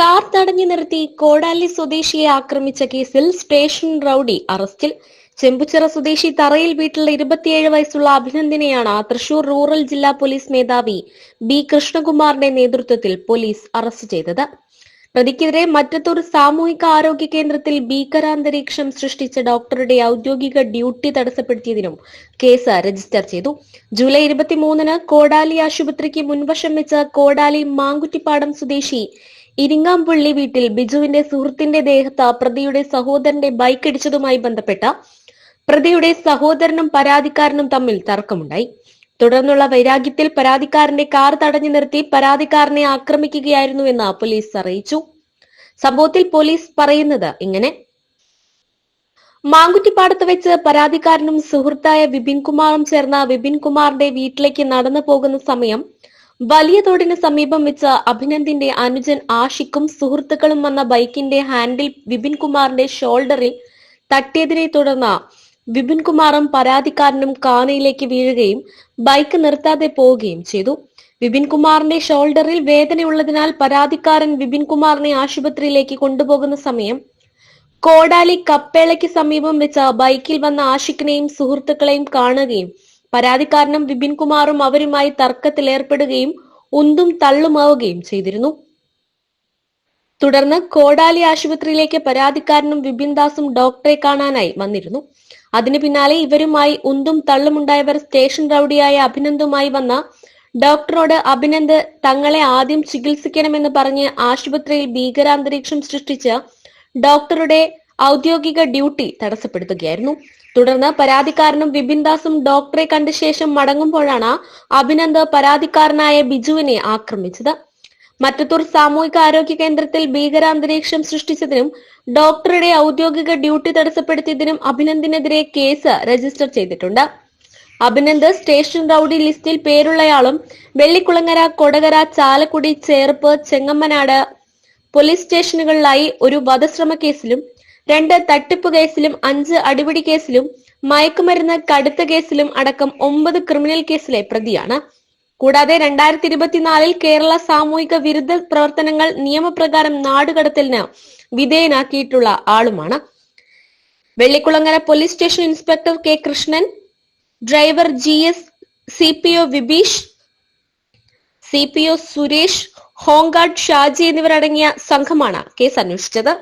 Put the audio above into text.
Car തടഞ്ഞു നിർത്തി കോടാലി സ്വദേശിയെ ആക്രമിച്ച കേസിൽ സ്റ്റേഷൻ റൌഡി അറസ്റ്റിൽ. ചെമ്പുച്ചിറ സ്വദേശി തറയിൽ വീട്ടിലെ ഇരുപത്തിയേഴ് വയസ്സുള്ള അഭിനന്ദിനെയാണ് തൃശൂർ റൂറൽ ജില്ലാ പോലീസ് മേധാവി ബി കൃഷ്ണകുമാറിന്റെ നേതൃത്വത്തിൽ പോലീസ് അറസ്റ്റ് ചെയ്തത്. പ്രതിക്കെതിരെ മറ്റത്തൂർ സാമൂഹിക ആരോഗ്യ കേന്ദ്രത്തിൽ ഭീകരാന്തരീക്ഷം സൃഷ്ടിച്ച ഡോക്ടറുടെ ഔദ്യോഗിക ഡ്യൂട്ടി തടസ്സപ്പെടുത്തിയതിനും കേസ് രജിസ്റ്റർ ചെയ്തു. ജൂലൈ ഇരുപത്തിമൂന്നിന് കോടാലി ആശുപത്രിക്ക് മുൻവശം വെച്ച കോടാലി മാങ്കുറ്റിപ്പാടം സ്വദേശി ഇരിങ്ങാമ്പുള്ളി വീട്ടിൽ ബിജുവിന്റെ സുഹൃത്തിന്റെ ദേഹത്ത് പ്രതിയുടെ സഹോദരന്റെ ബൈക്ക് ഇടിച്ചതുമായി ബന്ധപ്പെട്ട പ്രതിയുടെ സഹോദരനും പരാതിക്കാരനും തമ്മിൽ തർക്കമുണ്ടായി. തുടർന്നുള്ള വൈരാഗ്യത്തിൽ പരാതിക്കാരന്റെ കാർ തടഞ്ഞു നിർത്തി പരാതിക്കാരനെ ആക്രമിക്കുകയായിരുന്നുവെന്ന് പോലീസ് അറിയിച്ചു. സംഭവത്തിൽ പോലീസ് പറയുന്നത് ഇങ്ങനെ. മാങ്കുറ്റിപ്പാടത്ത് വെച്ച് പരാതിക്കാരനും സുഹൃത്തായ വിപിൻ കുമാറും ചേർന്ന വിപിൻ കുമാറിന്റെ വീട്ടിലേക്ക് നടന്നു പോകുന്ന സമയം വലിയ തോടിന് സമീപം വെച്ച അഭിനന്ദിന്റെ അനുജൻ ആഷിക്കും സുഹൃത്തുക്കളും വന്ന ബൈക്കിന്റെ ഹാൻഡിൽ വിപിൻ കുമാറിന്റെ ഷോൾഡറിൽ തട്ടിയതിനെ തുടർന്ന് വിപിൻ കുമാറും പരാതിക്കാരനും കാനയിലേക്ക് വീഴുകയും ബൈക്ക് നിർത്താതെ പോവുകയും ചെയ്തു. വിപിൻ കുമാറിന്റെ ഷോൾഡറിൽ വേദനയുള്ളതിനാൽ പരാതിക്കാരൻ വിപിൻ കുമാറിനെ ആശുപത്രിയിലേക്ക് കൊണ്ടുപോകുന്ന സമയം കോടാലി കപ്പേളയ്ക്ക് സമീപം വെച്ച ബൈക്കിൽ വന്ന ആഷിഖിനെയും സുഹൃത്തുക്കളെയും കാണുകയും പരാതിക്കാരനും വിപിൻ കുമാറും അവരുമായി തർക്കത്തിലേർപ്പെടുകയും ഉന്തും തള്ളുമാവുകയും ചെയ്തിരുന്നു. തുടർന്ന് കോടാലി ആശുപത്രിയിലേക്ക് പരാതിക്കാരനും വിപിൻ ദാസും ഡോക്ടറെ കാണാനായി വന്നിരുന്നു. അതിനു പിന്നാലെ ഇവരുമായി ഉന്തും തള്ളുമുണ്ടായവർ സ്റ്റേഷൻ റൌഡിയായ അഭിനന്ദുമായി വന്ന ഡോക്ടറോട് അഭിനന്ദ് തങ്ങളെ ആദ്യം ചികിത്സിക്കണമെന്ന് പറഞ്ഞ് ആശുപത്രിയിൽ ഭീകരാന്തരീക്ഷം സൃഷ്ടിച്ച ഡോക്ടറുടെ ഔദ്യോഗിക ഡ്യൂട്ടി തടസ്സപ്പെടുത്തുകയായിരുന്നു. തുടർന്ന് പരാതിക്കാരനും വിപിൻദാസും ഡോക്ടറെ കണ്ട ശേഷം മടങ്ങുമ്പോഴാണ് അഭിനന്ദ് പരാതിക്കാരനായ ബിജുവിനെ ആക്രമിച്ചത്. മറ്റത്തൂർ സാമൂഹിക ആരോഗ്യ കേന്ദ്രത്തിൽ ഭീകരാന്തരീക്ഷം സൃഷ്ടിച്ചതിനും ഡോക്ടറുടെ ഔദ്യോഗിക ഡ്യൂട്ടി തടസ്സപ്പെടുത്തിയതിനും അഭിനന്ദിനെതിരെ കേസ് രജിസ്റ്റർ ചെയ്തിട്ടുണ്ട്. അഭിനന്ദ് സ്റ്റേഷൻ റൌഡി ലിസ്റ്റിൽ പേരുള്ളയാളും വെള്ളിക്കുളങ്ങര കൊടകര ചാലക്കുടി ചേർപ്പ് ചെങ്ങമ്മനാട് പോലീസ് സ്റ്റേഷനുകളിലായി ഒരു വധശ്രമ കേസിലും രണ്ട് തട്ടിപ്പ് കേസിലും അഞ്ച് അടിപിടി കേസിലും മയക്കുമരുന്ന് കടുത്ത കേസിലും അടക്കം ഒമ്പത് ക്രിമിനൽ കേസിലെ പ്രതിയാണ്. കൂടാതെ രണ്ടായിരത്തി ഇരുപത്തിനാലിൽ കേരള സാമൂഹിക വിരുദ്ധ പ്രവർത്തനങ്ങൾ നിയമപ്രകാരം നാടുകടത്തലിന് വിധേയനാക്കിയിട്ടുള്ള ആളുമാണ്. Vellikulangara police station inspector K Krishnan driver G S C P O Vibeesh C P O Suresh home guard Shaji എന്നിവരടങ്ങിയ സംഘമാണ് കേസ് അന്വേഷിച്ചത്.